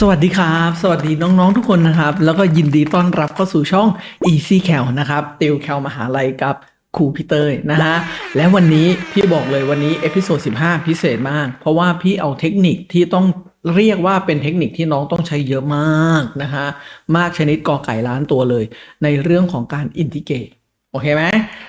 สวัสดีครับ สวัสดีน้องๆทุกคนนะครับ แล้วก็ยินดีต้อนรับเข้าสู่ช่อง Easy c a l นะครับติวแคลมหาลัยกับครูพี่เตยนะฮะและวันนี้พี่บอกเลยวันนี้เอพิโซด15 พิเศษมาก เพราะว่าพี่เอาเทคนิคที่ต้องเรียกว่าเป็นเทคนิคที่น้องต้องใช้เยอะมากนะฮะมากชนิดกอไก่ล้านตัวเลย ในเรื่องของการอินทิเกรต โอเคไหม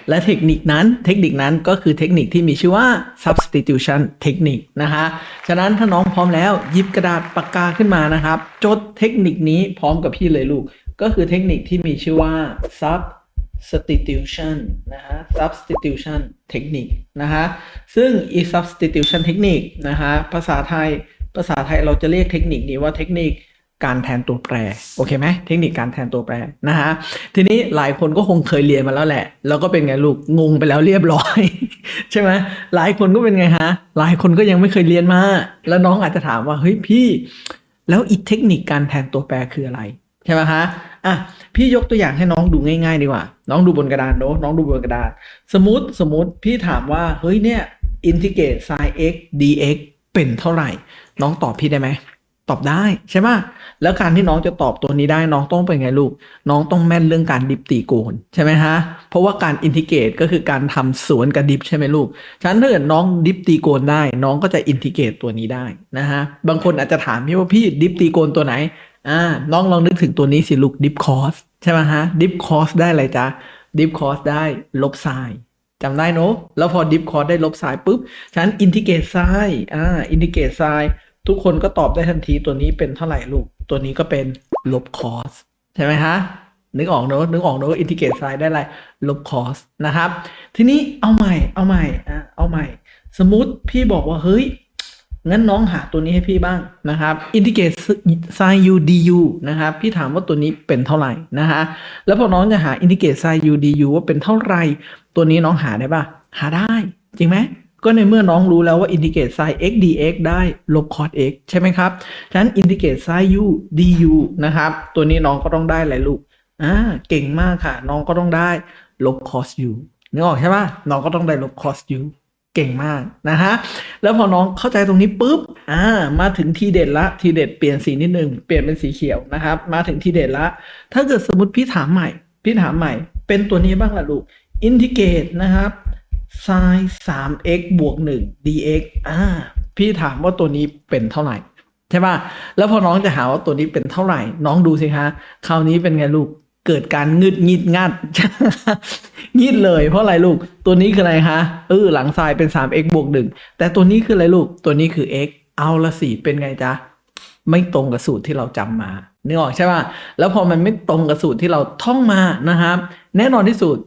และเทคนิคนั้นเทคนิคนั้นก็คือเทคนิคที่มีชื่อว่า substitution technique นะฮะฉะนั้นถ้าน้องพร้อมแล้วหยิบกระดาษปากกาขึ้นมานะครับ จดเทคนิคนี้พร้อมกับพี่เลยลูก ก็คือเทคนิคที่มีชื่อว่า substitution นะฮะ substitution technique นะฮะซึ่ง substitution technique นะฮะภาษาไทยภาษาไทยเราจะเรียกเทคนิคนี้ว่าเทคนิค การแทนตัวแปรโอเคไหมเทคนิคการแทนตัวแปรนะฮะทีนี้หลายคนก็คงเคยเรียนมาแล้วแหละ แล้วก็เป็นไงลูกงงไปแล้วเรียบร้อย ใช่ไหมหลายคนก็เป็นไงฮะหลายคนก็ยังไม่เคยเรียนมา แล้วน้องอาจจะถามว่าเฮ้ยพี่ แล้วอีกเทคนิคการแทนตัวแปรคืออะไรใช่ไหมฮะอะพี่ยกตัวอย่างให้น้องดูง่าย ๆ ดีกว่า น้องดูบนกระดานเนอะน้องดูบนกระดาน สมมติสมมติพี่ถามว่าเฮ้ยเนี่ยอินทิเกรต sin x dx เป็นเท่าไหร่ น้องตอบพี่ได้ไหม ตอบได้ใช่ไหมแล้วการที่น้องจะตอบตัวนี้ได้น้องต้องเป็นไงลูก น้องต้องแม่นเรื่องการดิฟตีโกนใช่ไหมฮะ เพราะว่าการอินทิเกรตก็คือการทำสวนกับดิฟใช่ไหมลูก ฉะนั้นถ้าเกิดน้องดิฟตีโกนได้ น้องก็จะอินทิเกรตตัวนี้ได้นะฮะ บางคนอาจจะถามพี่ว่าพี่ดิฟตีโกนตัวไหน อ่า น้องลองนึกถึงตัวนี้สิลูกดิฟคอสใช่ไหมฮะ ดิฟคอสได้อะไรจ๊ะ ดิฟคอสได้ลบไซน์จำได้เนอะแล้วพอดิฟคอสได้ลบไซน์ปุ๊บ ฉะนั้นอินทิเกรตไซน์อ่า อินทิเกรตไซน์ ทุกคนก็ตอบได้ทันทีตัวนี้เป็นเท่าไหร่ลูก ตัวนี้ก็เป็นลบคอสใช่ไหมฮะนึกออกเนอะนึกออกเนอะว่าอินทิเกรตไซน์ได้ไรลบคอสนะครับ ทีนี้เอาใหม่เอาใหม่อะเอาใหม่ สมมติพี่บอกว่า เฮ้ย งั้นน้องหาตัวนี้ให้พี่บ้างนะครับอินทิเกรต sin u du นะครับ พี่ถามว่าตัวนี้เป็นเท่าไหร่นะฮะแล้วพอน้องจะหาอินทิเกรต sin u du ว่าเป็นเท่าไหร่ ตัวนี้น้องหาได้ปะหาได้ จริงไหม ก็ในเมื่อน้องรู้แล้วว่าอินทิเกรต sin x dx ได้ลบ cos x ใช่ไหมครับ ฉะนั้นอินทิเกรต sin u du นะครับ ตัวนี้น้องก็ต้องได้อะไรลูก อ่า เก่งมากค่ะ น้องก็ต้องได้ลบ cos u นึกออกใช่ปะน้องก็ต้องได้ลบ cos u เก่งมากนะฮะ แล้วพอน้องเข้าใจตรงนี้ปุ๊บ อ่า มาถึงทีเด็ดละ ทีเด็ดเปลี่ยนสีนิดนึง เปลี่ยนเป็นสีเขียวนะครับ มาถึงทีเด็ดละ ถ้าเกิดสมมติพี่ถามใหม่ พี่ถามใหม่ เป็นตัวนี้บ้างล่ะลูก อินทิเกรตนะครับ sin 3x บวก 1 dx อ่า พี่ถามว่าตัวนี้เป็นเท่าไหร่ ใช่ป่ะ แล้วพอน้องจะหาว่าตัวนี้เป็นเท่าไหร่ น้องดูสิคะ คราวนี้เป็นไงลูก เกิดการงึดงิดงัด งิดเลย เพราะอะไรลูก ตัวนี้คืออะไรคะเออหลังทรายเป็น 3x บวก 1 แต่ตัวนี้คืออะไรลูก ตัวนี้คือ x เอาละสิ เป็นไงจ๊ะ ไม่ตรงกับสูตรที่เราจำมานึกออกใช่ป่ะ แล้วพอมันไม่ตรงกับสูตรที่เราท่องมานะครับ แน่นอนที่สุด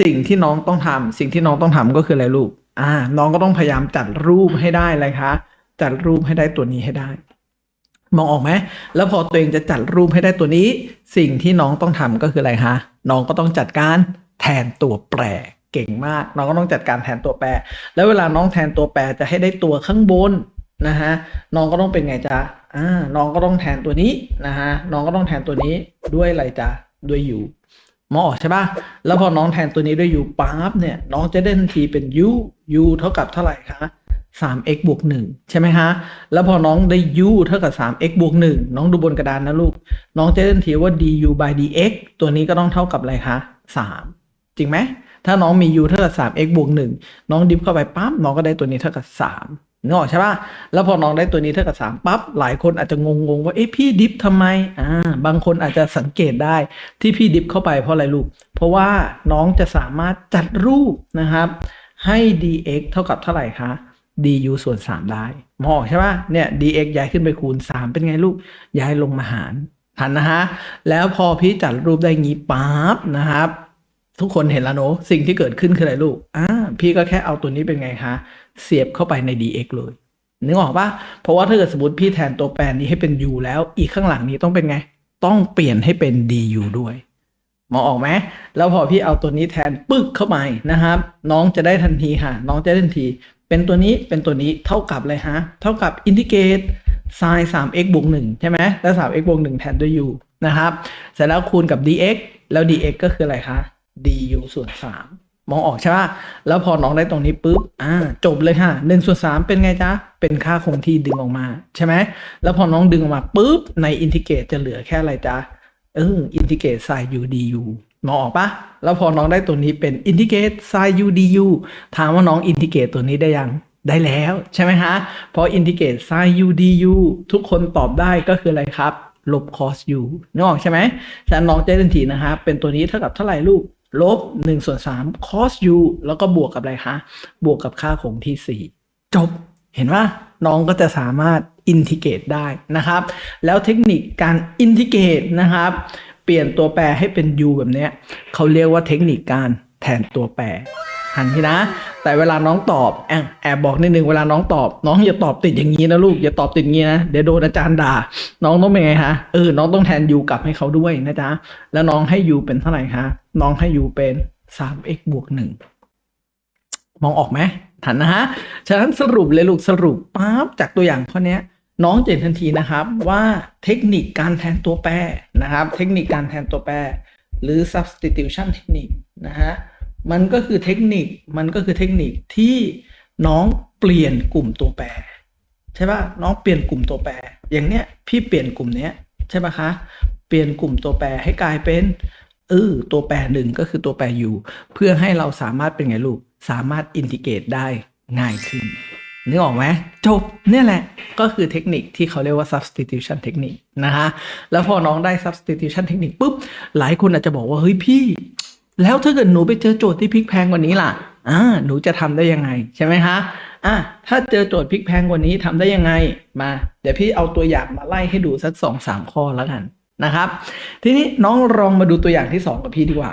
สิ่งที่น้องต้องทำสิ่งที่น้องต้องทำก็คืออะไรลูก อ่า น้องก็ต้องพยายามจัดรูปให้ได้เลยคะจัดรูปให้ได้ตัวนี้ให้ได้ มองออกไหมแล้วพอตัวเองจะจัดรูปให้ได้ตัวนี้ สิ่งที่น้องต้องทำก็คืออะไรคะน้องก็ต้องจัดการแทนตัวแปรเก่งมาก น้องก็ต้องจัดการแทนตัวแปร แล้วเวลาน้องแทนตัวแปรจะให้ได้ตัวข้างบนนะฮะน้องก็ต้องเป็นไงจ๊ะอ่าน้องก็ต้องแทนตัวนี้นะฮะน้องก็ต้องแทนตัวนี้ด้วยอะไรจ๊ะด้วย u มองออกใช่ป่ะแล้วพอน้องแทนตัวนี้ด้วย u ปั๊บเนี่ย น้องจะได้ทันทีเป็น u u เท่ากับเท่าไหร่คะ 3x บวก1ใช่ไหมฮะ แล้วพอน้องได้ u เท่ากับ 3x บวก1น้องดูบนกระดานนะลูก น้องจะได้ทันทีว่า du by dx ตัวนี้ก็ต้องเท่ากับอะไรคะ 3 จริงไหม ถ้าน้องมี u เท่ากับ 3x บวก1น้องดิฟเข้าไปปั๊บน้องก็ได้ตัวนี้เท่ากับ 3 นึกออกใช่ป่ะแล้วพอน้องได้ตัวนี้เท่ากับ3ปั๊บหลายคนอาจจะงงๆว่าเอ๊ะพี่ดิฟทำไมอ่าบางคนอาจจะสังเกตได้ที่พี่ดิฟเข้าไปเพราะอะไรลูก เพราะว่าน้องจะสามารถจัดรูปนะครับ ให้ dx เท่ากับเท่าไหร่คะ du ส่วน 3 ได้มองใช่ป่ะเนี่ย dx ย้ายขึ้นไปคูณ 3 เป็นไงลูก ย้ายลงมาหารทันนะฮะแล้วพอพี่จัดรูปได้งี้ปั๊บนะครับ ทุกคนเห็นแล้วเนอะสิ่งที่เกิดขึ้นคืออะไรลูกอ่า พี่ก็แค่เอาตัวนี้เป็นไงคะเสียบเข้าไปใน dx เลยนึกออกปะเพราะว่าถ้าเกิดสมมติพี่แทนตัวแปรนี้ให้เป็น u แล้วอีกข้างหลังนี้ต้องเป็นไง ต้องเปลี่ยนให้เป็น du ด้วยมองออกไหมแล้วพอพี่เอาตัวนี้แทนปึ๊กเข้าไปนะครับ น้องจะได้ทันทีค่ะ น้องจะได้ทันที เป็นตัวนี้เป็นตัวนี้เท่ากับเลยฮะ เท่ากับอินทิเกรต sin 3x บวก1ใช่ไหมแล้ว 3x บวก1แทนด้วย u นะครับ เสร็จแล้วคูณกับ dx แล้ว dx ก็คืออะไรคะ du ส่วน3ม มองออกใช่ป่ะแล้วพอน้องได้ตรงนี้ปุ๊บ อ่า จบเลยค่ะหนึ่งส่วนสามเป็นไงจ๊ะ เป็นค่าคงที่ดึงออกมาใช่ไหม แล้วพอน้องดึงออกมาปุ๊บ ในอินทิเกรตจะเหลือแค่อะไรจ๊ะ เออ อินทิเกรตไซน์ u du มองออกปะแล้วพอน้องได้ตัวนี้เป็นอินทิเกรตไซน์ u du ถามว่าน้องอินทิเกรตตัวนี้ได้ยัง ได้แล้วใช่ไหมฮะ พออินทิเกรตไซน์ u du ทุกคนตอบได้ก็คืออะไรครับ ลบ cos u นึกออกใช่ไหมฉะนั้นน้องจะได้ทันทีนะฮะ เป็นตัวนี้เท่ากับเท่าไหร่ลูก ลบ1ส่วน3 cos u แล้วก็บวกกับอะไรคะ บวกกับค่าคงที่ 4 จบเห็นว่าน้องก็จะสามารถอินทิเกรตได้นะครับ แล้วเทคนิคการอินทิเกรตนะครับ เปลี่ยนตัวแปรให้เป็น u แบบเนี้ยเขาเรียกว่าเทคนิคการแทนตัวแปรหันพี่นะ แต่เวลาน้องตอบแอบแอบบอกนิดนึงเวลาน้องตอบ น้องอย่าตอบติดอย่างนี้นะลูกอย่าตอบติดงี้นะเดี๋ยวโดนอาจารย์ด่า น้องต้องเป็นไงฮะเออน้องต้องแทน u กลับให้เขาด้วยนะจ๊ะแล้วน้องให้ u เป็นเท่าไหร่คะน้องให้ u เป็นสาม x บวก1มองออกไหมทันนะฮะฉะนั้นสรุปเลยลูกสรุปปั๊บจากตัวอย่างข้อนี้น้องจะเห็นทันทีนะครับว่าเทคนิคการแทนตัวแปรนะครับ เทคนิคการแทนตัวแปร หรือ substitution เทคนิคนะฮะ มันก็คือเทคนิคมันก็คือเทคนิคที่น้องเปลี่ยนกลุ่มตัวแปร ใช่ป่ะน้องเปลี่ยนกลุ่มตัวแปร อย่างเนี้ยพี่เปลี่ยนกลุ่มเนี้ยใช่ป่ะคะ เปลี่ยนกลุ่มตัวแปรให้กลายเป็นเออตัวแปรหนึ่งก็คือตัวแปร u เพื่อให้เราสามารถเป็นไงลูกสามารถอินทิเกตได้ง่ายขึ้นนึกออกไหมจบเนี่ยแหละก็คือเทคนิคที่เขาเรียกว่า substitution technique นะคะแล้วพอน้องได้ substitution technique ปุ๊บ หลายคนอาจจะบอกว่า เฮ้ยพี่ แล้วถ้าเกิดหนูไปเจอโจทย์ที่พลิกแพงกว่านี้ล่ะอ่าหนูจะทำได้ยังไงใช่ไหมคะอะถ้าเจอโจทย์พลิกแพงกว่านี้ทำได้ยังไงมา เดี๋ยวพี่เอาตัวอย่างมาไล่ให้ดูสักสองสามข้อแล้วกันนะครับ ทีนี้น้องลองมาดูตัวอย่างที่สองกับพี่ดีกว่า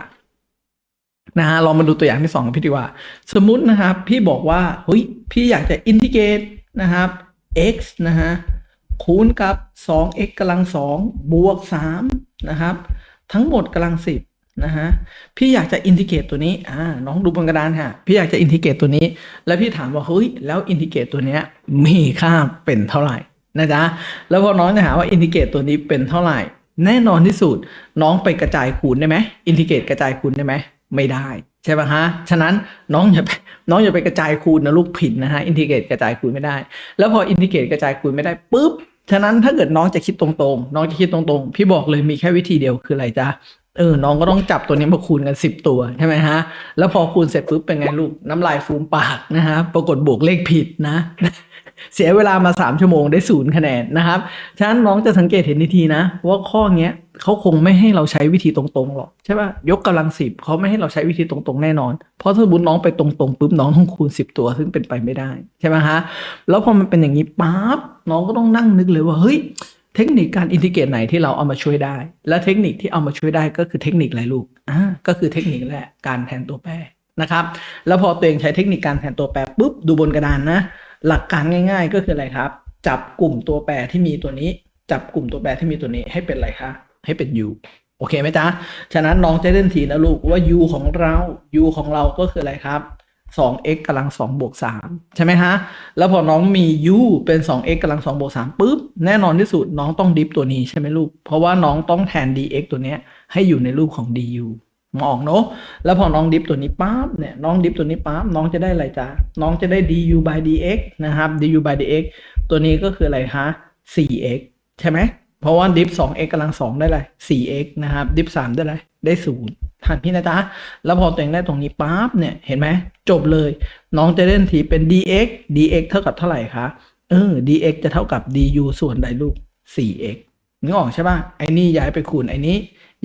นะฮะลองมาดูตัวอย่างที่สองกับพี่ดีกว่า สมมุตินะครับ พี่บอกว่าเฮ้ยพี่อยากจะอินทิเกรตนะครับ x นะฮะคูณกับ 2x กำลัง2บวก3นะครับ ทั้งหมดกำลัง10 นะฮะพี่อยากจะอินทิเกรตตัวนี้อ่าน้องดูบนกระดานค่ะ พี่อยากจะอินทิเกรตตัวนี้ แล้วพี่ถามว่าเฮ้ยแล้วอินทิเกรตตัวเนี้ยมีค่าเป็นเท่าไหร่นะจ๊ะแล้วพอน้องจะหาว่าอินทิเกรตตัวนี้เป็นเท่าไหร่ แน่นอนที่สุดน้องไปกระจายคูณได้ไหมอินทิเกรตกระจายคูณได้ไหมไม่ได้ใช่ป่ะฮะ ฉะนั้นน้องอย่าไปน้องอย่าไปกระจายคูณนะลูกผิดนะฮะ อินทิเกรตกระจายคูณไม่ได้ แล้วพออินทิเกรตกระจายคูณไม่ได้ปุ๊บ ฉะนั้นถ้าเกิดน้องจะคิดตรงๆ น้องจะคิดตรงๆ พี่บอกเลยมีแค่วิธีเดียวคืออะไรจ๊ะ เออ น้องก็ต้องจับตัวนี้มาคูณกันสิบตัวใช่ไหมฮะ แล้วพอคูณเสร็จปุ๊บเป็นไงลูก น้ำลายฟูมปากนะฮะ ปรากฏบวกเลขผิดนะ เสียเวลามาสามชั่วโมงได้ศูนย์คะแนนนะครับ ฉะนั้นน้องจะสังเกตเห็นทีทีนะ ว่าข้อเนี้ยเขาคงไม่ให้เราใช้วิธีตรงๆหรอกใช่ป่ะ ยกกำลังสิบเขาไม่ให้เราใช้วิธีตรงๆแน่นอน เพราะถ้าสมมติน้องไปตรงๆปุ๊บน้องต้องคูณสิบตัวซึ่งเป็นไปไม่ได้ใช่ไหมฮะ แล้วพอมันเป็นอย่างนี้ปั๊บน้องก็ต้องนั่งนึกเลยว่าเฮ้ย เทคนิคการอินทิเกรตไหนที่เราเอามาช่วยได้ และเทคนิคที่เอามาช่วยได้ก็คือเทคนิคอะไรลูกอ่าก็คือเทคนิคแหละการแทนตัวแปรนะครับ แล้วพอตัวเองใช้เทคนิคการแทนตัวแปรปุ๊บดูบนกระดานนะ หลักการง่าย ๆ ก็คืออะไรครับ จับกลุ่มตัวแปรที่มีตัวนี้ จับกลุ่มตัวแปรที่มีตัวนี้ให้เป็นอะไรคะให้เป็น u โอเคไหมจ๊ะ ฉะนั้นน้องจะเล่นทีนะลูกว่า u ของเรา u ของเราก็คืออะไรครับ 2x กำลัง2บวก3ใช่ไหมฮะ แล้วพอน้องมี u เป็น 2x กำลัง2บวก3ปุ๊บ แน่นอนที่สุดน้องต้องดิฟตัวนี้ใช่ไหมลูก เพราะว่าน้องต้องแทน dx ตัวเนี้ยให้อยู่ในรูปของ du มองออกเนอะแล้วพอน้องดิฟตัวนี้ปั๊บเนี่ยน้องดิฟตัวนี้ปั๊บน้องจะได้อะไรจ๊ะน้องจะได้ du by dx นะครับ du by dx ตัวนี้ก็คืออะไรคะ 4x ใช่ไหมเพราะว่าดิฟ 2x กำลัง2ได้อะไร 4x นะครับ ดิฟ 3 ได้อะไรได้0 ทันพี่นะจ๊ะ แล้วพอตัวเองได้ตรงนี้ปั๊บเนี่ยเห็นไหมจบเลย น้องจะเล่นทีเป็น dx dx เท่ากับเท่าไหร่คะเออ dx จะเท่ากับ du ส่วนใดลูก 4x นึกออกใช่ป่ะไอ้นี่ย้ายไปคูณไอ้นี้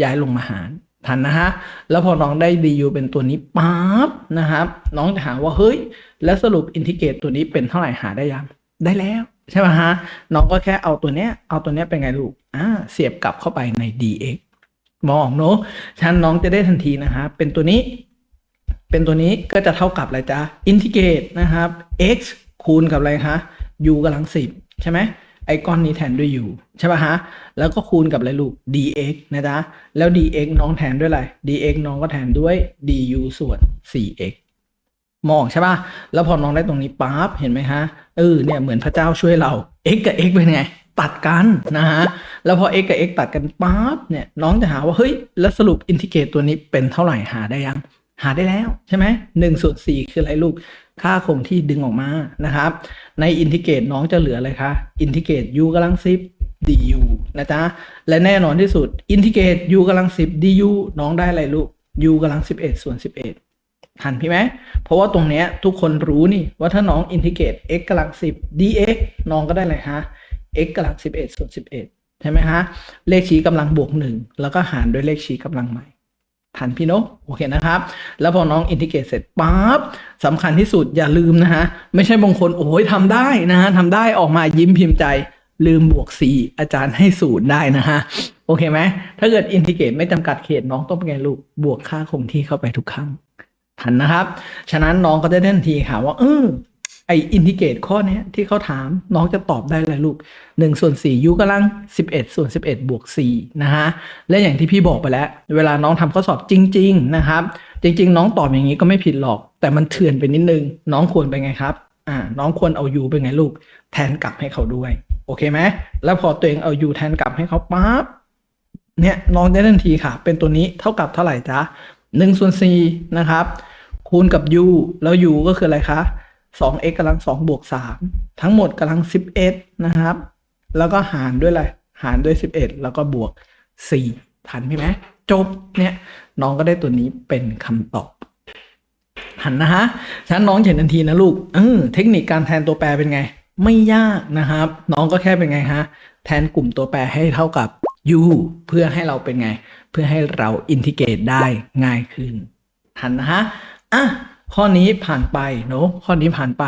ย้ายลงมาหารทันนะฮะ แล้วพอน้องได้ du เป็นตัวนี้ปั๊บนะครับ น้องจะหาว่าเฮ้ย แล้วสรุปอินทิเกรตตัวนี้เป็นเท่าไหร่หาได้ยัง ได้แล้วใช่ไหมฮะ น้องก็แค่เอาตัวเนี้ย เอาตัวเนี้ยเป็นไงลูก อ่า เสียบกลับเข้าไปใน dx มองเนอะฉะนันน้องจะได้ทันทีนะฮะเป็นตัวนี้ เป็นตัวนี้ก็จะเท่ากับอะไรจ๊ะอินทิเกรตนะครับ x คูณกับอะไรคะ u กำลังสิบใช่ไหมไอก้อนนี้แทนด้วย u ใช่ป่ะฮะ แล้วก็คูณกับอะไรลูก dx นะจ๊ะ แล้ว dx น้องแทนด้วยอะไร dx น้องก็แทนด้วย du ส่วน 4x มองใช่ป่ะ แล้วพอน้องได้ตรงนี้ปั๊บ เห็นไหมฮะ เออ เนี่ย เหมือนพระเจ้าช่วยเรา x กับ x เป็นไง ตัดกันนะฮะ แล้วพอ x กับ x ตัดกันปั๊บเนี่ยน้องจะหาว่าเฮ้ย แล้วสรุปอินทิเกรตตัวนี้เป็นเท่าไหร่หาได้ยัง หาได้แล้วใช่ไหมหนึ่งส่วนสี่คืออะไรลูก ค่าคงที่ดึงออกมานะครับ ในอินทิเกรตน้องจะเหลืออะไรคะอินทิเกรต u กำลังสิบ du นะจ๊ะ และแน่นอนที่สุดอินทิเกรต u กำลังสิบ du น้องได้อะไรลูก u กำลังสิบเอ็ดส่วนสิบเอ็ดทันพี่ไหม เพราะว่าตรงเนี้ยทุกคนรู้นี่ว่าถ้าน้องอินทิเกรต x กำลังสิบ dx น้องก็ได้เลยฮะ x กำลังสิบเอ็ดส่วนสิบเอ็ดใช่ไหมฮะ เลขชี้กำลังบวกหนึ่งแล้วก็หารด้วยเลขชี้กำลังใหม่ทันพี่นอะโอเคนะครับ แล้วพอน้องอินทิเกรตเสร็จปั๊บสำคัญที่สุดอย่าลืมนะฮะ ไม่ใช่บางคนโอ้ยทำได้นะฮะทำได้ออกมายิ้มพิมพ์ใจ ลืมบวก 4 อาจารย์ให้ศูนย์ได้นะฮะ โอเคไหม ถ้าเกิดอินทิเกรตไม่จำกัดเขตน้องต้องเป็นไงลูก บวกค่าคงที่เข้าไปทุกครั้งทันนะครับ ฉะนั้นน้องก็จะได้ทันทีค่ะว่าเออ ไออินทิเกรตข้อนี้ที่เขาถามน้องจะตอบได้เลยลูก1ส่วน4ยูกำลัง 11 ส่วน 11 บวก4นะฮะและอย่างที่พี่บอกไปแล้ว เวลาน้องทำข้อสอบจริง ๆ นะครับ จริง ๆ น้องตอบอย่างนี้ก็ไม่ผิดหรอก แต่มันเถื่อนไปนิดนึง น้องควรไปไงครับอ่าน้องควรเอายูเป็นไงลูก แทนกลับให้เขาด้วย โอเคไหมแล้วพอตัวเองเอายูแทนกลับให้เขาปั๊บเนี่ยน้องได้ทันทีค่ะ เป็นตัวนี้เท่ากับเท่าไหร่จ๊ะหนึ่งส่วนสี่นะครับคูณกับ u แล้ว u ก็คืออะไรคะ สอง x กำลังสองบวกสามทั้งหมดกำลังสิบเอ็ดนะครับ แล้วก็หารด้วยอะไร หารด้วยสิบเอ็ดแล้วก็บวกสี่ทันพี่ไหมจบเนี่ยน้องก็ได้ตัวนี้เป็นคำตอบหันนะฮะฉะนั้นน้องเห็นทันทีนะลูกเออเทคนิคการแทนตัวแปรเป็นไง ไม่ยากนะครับ น้องก็แค่เป็นไงฮะแทนกลุ่มตัวแปรให้เท่ากับ u เพื่อให้เราเป็นไง เพื่อให้เราอินทิเกรตได้ง่ายขึ้นทันนะฮะอะ ข้อนี้ผ่านไปเนาะข้อนี้ผ่านไป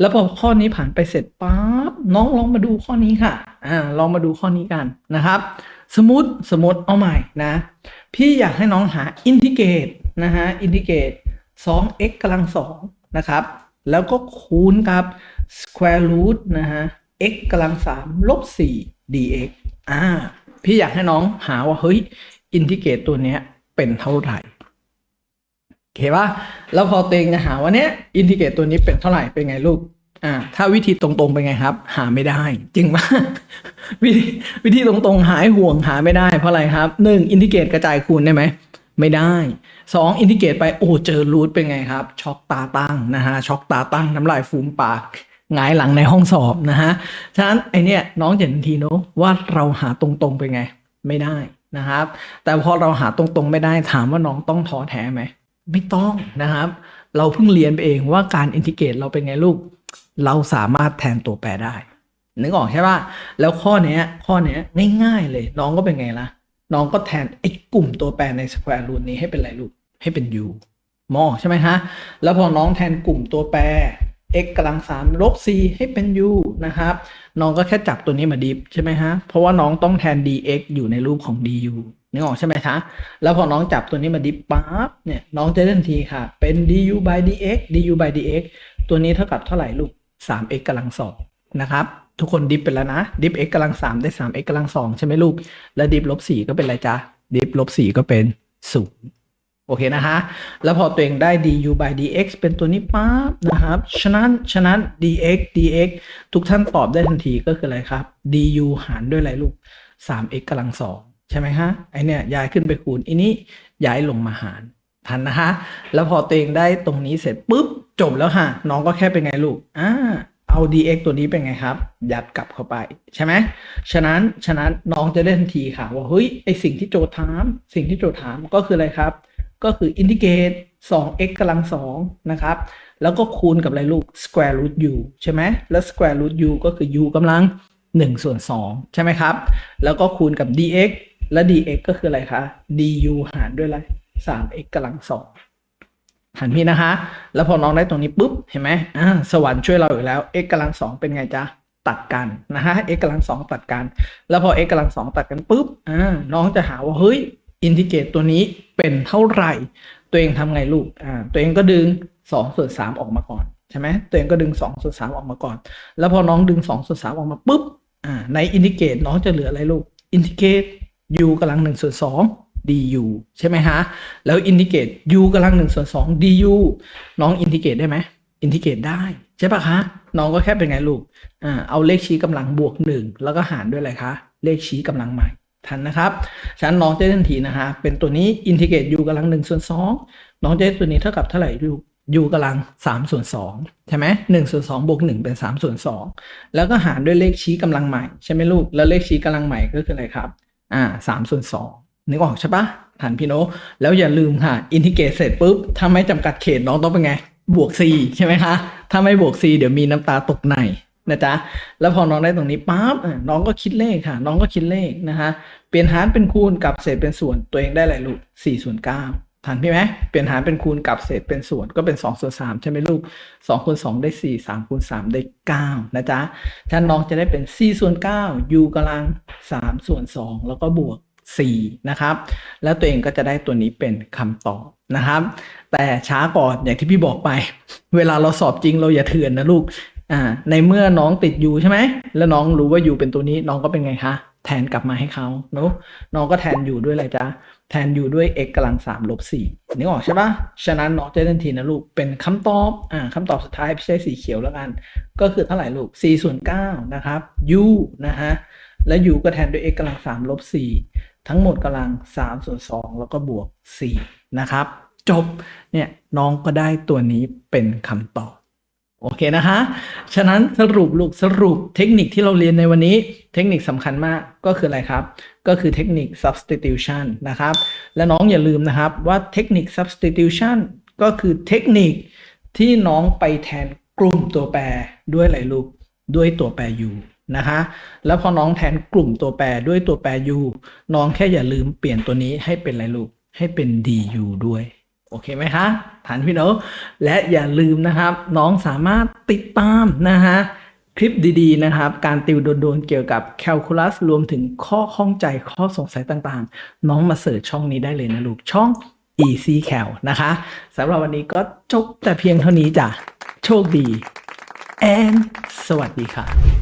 แล้วพอข้อนี้ผ่านไปเสร็จปั๊บน้องลองมาดูข้อนี้ค่ะอ่าลองมาดูข้อนี้กันนะครับ สมมติสมมติเอาใหม่นะ พี่อยากให้น้องหาอินทิเกรตนะฮะอินทิเกรต 2x กำลัง2นะครับ แล้วก็คูณกับ square root นะฮะ x กำลัง3ลบ4 dx อ่าพี่อยากให้น้องหาว่าเฮ้ยอินทิเกรตตัวเนี้ยเป็นเท่าไหร่ โอเคป่ะแล้วพอตัวเองจะหาว่าเนี้ยอินทิเกรตตัวนี้เป็นเท่าไหร่เป็นไงลูกอ่าถ้าวิธีตรงๆเป็นไงครับ หาไม่ได้ จริงป่ะวิธีวิธีตรงๆหายห่วงหาไม่ได้เพราะอะไรครับหนึ่งอินทิเกรตกระจายคูณได้ไหมไม่ได้สองอินทิเกรตไปโอ้เจอรูทเป็นไงครับ ช็อกตาตั้งนะฮะช็อกตาตั้งน้ำลายฟูมปากหงายหลังในห้องสอบนะฮะฉะนั้นไอเนี้ยน้องเห็นทันทีเนอะว่าเราหาตรงๆเป็นไง ไม่ได้นะครับ แต่พอเราหาตรงๆไม่ได้ถามว่าน้องต้องท้อแท้ไหม ไม่ต้องนะครับ เราเพิ่งเรียนไปเองว่าการอินทิเกรตเราเป็นไงลูก เราสามารถแทนตัวแปรได้ นึกออกใช่ป่ะแล้วข้อเนี้ย ข้อเนี้ยง่ายๆเลย น้องก็เป็นไงล่ะ น้องก็แทนไอ้กลุ่มตัวแปรใน square root นี้ให้เป็นอะไรลูก ให้เป็น u มองใช่ไหมฮะ แล้วพอน้องแทนกลุ่มตัวแปร x กำลังสามลบ c ให้เป็น u นะครับ น้องก็แค่จับตัวนี้มาดิฟใช่ไหมฮะ เพราะว่าน้องต้องแทน dx อยู่ในรูปของ du นึกออกใช่ไหมคะ แล้วพอน้องจับตัวนี้มาดิปั๊บเนี่ยน้องจะได้ทันทีค่ะ เป็น du by dx du by dx ตัวนี้เท่ากับเท่าไหร่ลูก 3x กำลังสองนะครับ ทุกคนดิฟไปแล้วนะ ดิฟ x กำลังสามได้ 3x กำลังสองใช่ไหมลูก แล้วดิฟลบสี่ก็เป็นอะไรจ๊ะ ดิฟลบสี่ก็เป็นศูนย์โอเคนะฮะ แล้วพอตัวเองได้ du by dx เป็นตัวนี้ปั๊บนะครับ ฉะนั้น ฉะนั้น dx dx ทุกท่านตอบได้ทันทีก็คืออะไรครับ du หารด้วยอะไรลูก 3x กำลังสอง ใช่ไหมฮะไอเนี่ยย้ายขึ้นไปคูณอันนี้ย้ายลงมาหารทันนะฮะแล้วพอตัวเองได้ตรงนี้เสร็จปุ๊บจบแล้วฮะน้องก็แค่เป็นไงลูกอ่าเอา dx ตัวนี้เป็นไงครับ ยัดกลับเข้าไปใช่ไหมฉะนั้นฉะนั้นน้องจะได้ทันทีค่ะ ว่าเฮ้ยไอสิ่งที่โจทย์ถาม สิ่งที่โจทย์ถามก็คืออะไรครับ ก็คืออินทิเกรต 2x กำลัง2นะครับ แล้วก็คูณกับอะไรลูก square root u ใช่ไหมแล้ว square root u ก็คือ u กำลัง1ส่วน2ใช่ไหมครับ แล้วก็คูณกับ dx และ dx ก็คืออะไรคะ du หารด้วยอะไร 3x กำลัง2หันพี่นะคะ แล้วพอน้องได้ตรงนี้ปุ๊บ เห็นไหมอ่าสวรรค์ช่วยเราอีกแล้ว x กำลัง2เป็นไงจ๊ะ ตัดกันนะฮะ x กำลัง2ตัดกัน แล้วพอ x กำลัง2ตัดกันปุ๊บ อ่า น้องจะหาว่า เฮ้ย อินทิเกรตตัวนี้เป็นเท่าไหร่ ตัวเองทำไงลูก อ่า ตัวเองก็ดึง2ส่วน3ออกมาก่อน ใช่ไหม ตัวเองก็ดึง2ส่วน3ออกมาก่อน แล้วพอน้องดึง2ส่วน3ออกมาปุ๊บ อ่า ในอินทิเกรตน้องจะเหลืออะไรลูก อินทิเกรต u กำลัง1ส่วน2 du ใช่ไหมฮะ แล้วอินทิเกรต u กำลัง1ส่วน2 du น้องอินทิเกรตได้ไหมอินทิเกรตได้ ใช่ปะคะ น้องก็แค่เป็นไงลูกอ่าเอาเลขชี้กำลังบวก1แล้วก็หารด้วยอะไรคะ เลขชี้กำลังใหม่ทันนะครับ ฉะนั้นน้องจะได้ทันทีนะฮะ เป็นตัวนี้อินทิเกรต u กำลัง1ส่วน2น้องจะได้ตัวนี้เท่ากับเท่าไหร่ลูก u กำลัง3ส่วน2ใช่ไหม1ส่วน2บวก1เป็น3ส่วน2แล้วก็หารด้วยเลขชี้กำลังใหม่ใช่ไหมลูก แล้วเลขชี้กำลังใหม่ก็คืออะไรครับ อ่าสามส่วนสองนึกออกใช่ปะฐานพี่โนแล้วอย่าลืมค่ะอินทิเกรตเสร็จปุ๊บ ถ้าไม่จำกัดเขตน้องต้องเป็นไง บวก c ใช่ไหมคะ ถ้าไม่บวก c เดี๋ยวมีน้ำตาตกในนะจ๊ะ แล้วพอน้องได้ตรงนี้ปั๊บน้องก็คิดเลขค่ะ น้องก็คิดเลขนะคะ เปลี่ยนหารเป็นคูณกับเศษเป็นส่วนตัวเองได้อะไรลูก4ส่วน9 ทันพี่ไหมเปลี่ยนหารเป็นคูณกับเศษเป็นส่วนก็เป็น2ส่วน3ใช่ไหมลูก2คูณ2ได้4 3คูณ3ได้9นะจ๊ะถ้านน้องจะได้เป็น4ส่วน9 u กำลัง3ส่วน2แล้วก็บวก4นะครับ แล้วตัวเองก็จะได้ตัวนี้เป็นคำตอบนะครับ แต่ช้าก่อนอย่างที่พี่บอกไป เวลาเราสอบจริงเราอย่าเถื่อนนะลูกอ่าในเมื่อน้องติดยูใช่ไหมแล้วน้องรู้ว่ายูเป็นตัวนี้น้องก็เป็นไงคะแทนกลับมาให้เขาเนาะน้องก็แทนยูด้วยอะไรจ๊ะ แทนยูด้วย x กำลังสามลบสี่นึกออกใช่ปะฉะนั้นน้องจทันทีนะลูก เป็นคำตอบ อ่าคำตอบสุดท้ายพี่ใช้สีเขียวแล้วกัน ก็คือเท่าไหร่ลูก 4 ส่วน9นะครับ u นะฮะ และ u ก็แทนด้วย x กำลังสามลบสี่ทั้งหมดกำลัง3ส่วน2แล้วก็บวก4นะครับ จบ เนี่ยน้องก็ได้ตัวนี้เป็นคำตอบ โอเคนะคะ ฉะนั้นสรุปลูกสรุปเทคนิคที่เราเรียนในวันนี้ เทคนิคสำคัญมากก็คืออะไรครับ ก็คือเทคนิค substitution นะครับ และน้องอย่าลืมนะครับว่าเทคนิค substitution ก็คือเทคนิคที่น้องไปแทนกลุ่มตัวแปรด้วยอะไรลูก ด้วยตัวแปร u นะคะ แล้วพอน้องแทนกลุ่มตัวแปรด้วยตัวแปร u น้องแค่อย่าลืมเปลี่ยนตัวนี้ให้เป็นอะไรลูก ให้เป็น du ด้วย โอเคไหมคะฐานพี่โนตและอย่าลืมนะครับ น้องสามารถติดตามนะฮะคลิปดีๆนะครับ การติวโดนๆเกี่ยวกับแคลคูลัสรวมถึงข้อข้องใจข้อสงสัยต่างๆ น้องมาเสิร์ชช่องนี้ได้เลยนะลูกช่อง easy cal นะคะสำหรับวันนี้ก็จบแต่เพียงเท่านี้จ้ะ โชคดี and สวัสดีค่ะ